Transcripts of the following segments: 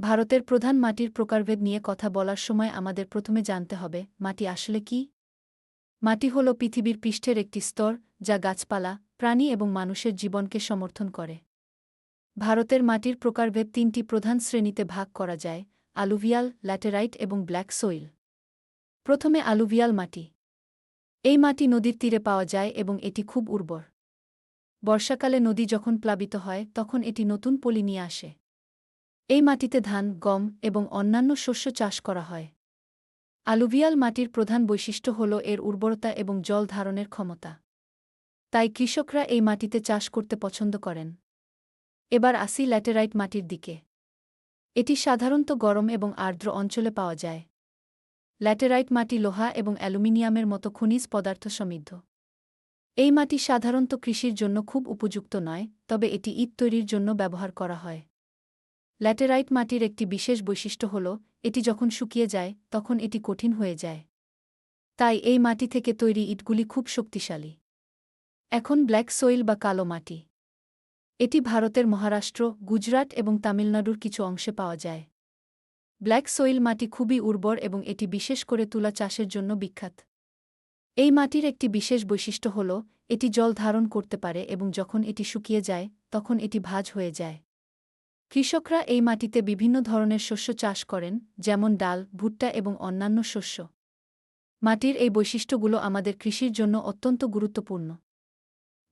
ভারতের প্রধান মাটির প্রকারভেদ নিয়ে কথা বলার সময় আমাদের প্রথমে জানতে হবে, মাটি আসলে কি? মাটি হল পৃথিবীর পৃষ্ঠের একটি স্তর, যা গাছপালা, প্রাণী এবং মানুষের জীবনকে সমর্থন করে। ভারতের মাটির প্রকারভেদ তিনটি প্রধান শ্রেণীতে ভাগ করা যায়, আলুভিয়াল, ল্যাটেরাইট এবং ব্ল্যাক সোইল। প্রথমে আলুভিয়াল মাটি। এই মাটি নদীর তীরে পাওয়া যায় এবং এটি খুব উর্বর। বর্ষাকালে নদী যখন প্লাবিত হয়, তখন এটি নতুন পলি নিয়ে আসে। এই মাটিতে ধান, গম এবং অন্যান্য শস্য চাষ করা হয়। আলুভিয়াল মাটির প্রধান বৈশিষ্ট্য হল এর উর্বরতা এবং জল ধারণের ক্ষমতা। তাই কৃষকরা এই মাটিতে চাষ করতে পছন্দ করেন। এবার আসি ল্যাটেরাইট মাটির দিকে। এটি সাধারণত গরম এবং আর্দ্র অঞ্চলে পাওয়া যায়। ল্যাটেরাইট মাটি লোহা এবং অ্যালুমিনিয়ামের মতো খনিজ পদার্থ সমৃদ্ধ। এই মাটি সাধারণত কৃষির জন্য খুব উপযুক্ত নয়, তবে এটি ইট তৈরির জন্য ব্যবহার করা হয়। ল্যাটেরাইট মাটির একটি বিশেষ বৈশিষ্ট্য হল, এটি যখন শুকিয়ে যায়, তখন এটি কঠিন হয়ে যায়। তাই এই মাটি থেকে তৈরি ইটগুলি খুব শক্তিশালী। এখন ব্ল্যাক সোইল বা কালো মাটি। এটি ভারতের মহারাষ্ট্র, গুজরাট এবং তামিলনাড়ুর কিছু অংশে পাওয়া যায়। ব্ল্যাক সোইল মাটি খুবই উর্বর এবং এটি বিশেষ করে তুলা চাষের জন্য বিখ্যাত। এই মাটির একটি বিশেষ বৈশিষ্ট্য হল, এটি জল ধারণ করতে পারে এবং যখন এটি শুকিয়ে যায়, তখন এটি ভাজ হয়ে যায়। কৃষকরা এই মাটিতে বিভিন্ন ধরনের শস্য চাষ করেন, যেমন ডাল, ভুট্টা এবং অন্যান্য শস্য। মাটির এই বৈশিষ্ট্যগুলো আমাদের কৃষির জন্য অত্যন্ত গুরুত্বপূর্ণ।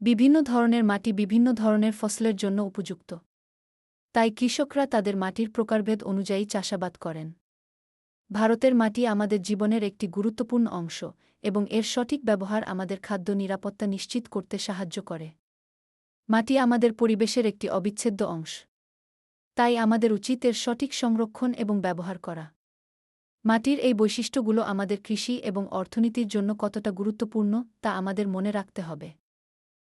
বিভিন্ন ধরনের মাটি বিভিন্ন ধরনের ফসলের জন্য উপযুক্ত। তাই কৃষকরা তাদের মাটির প্রকারভেদ অনুযায়ী চাষাবাদ করেন। ভারতের মাটি আমাদের জীবনের একটি গুরুত্বপূর্ণ অংশ এবং এর সঠিক ব্যবহার আমাদের খাদ্য নিরাপত্তা নিশ্চিত করতে সাহায্য করে। মাটি আমাদের পরিবেশের একটি অবিচ্ছেদ্য অংশ। তাই আমাদের উচিত এর সঠিক সংরক্ষণ এবং ব্যবহার করা। মাটির এই বৈশিষ্ট্যগুলো আমাদের কৃষি এবং অর্থনীতির জন্য কতটা গুরুত্বপূর্ণ তা আমাদের মনে রাখতে হবে।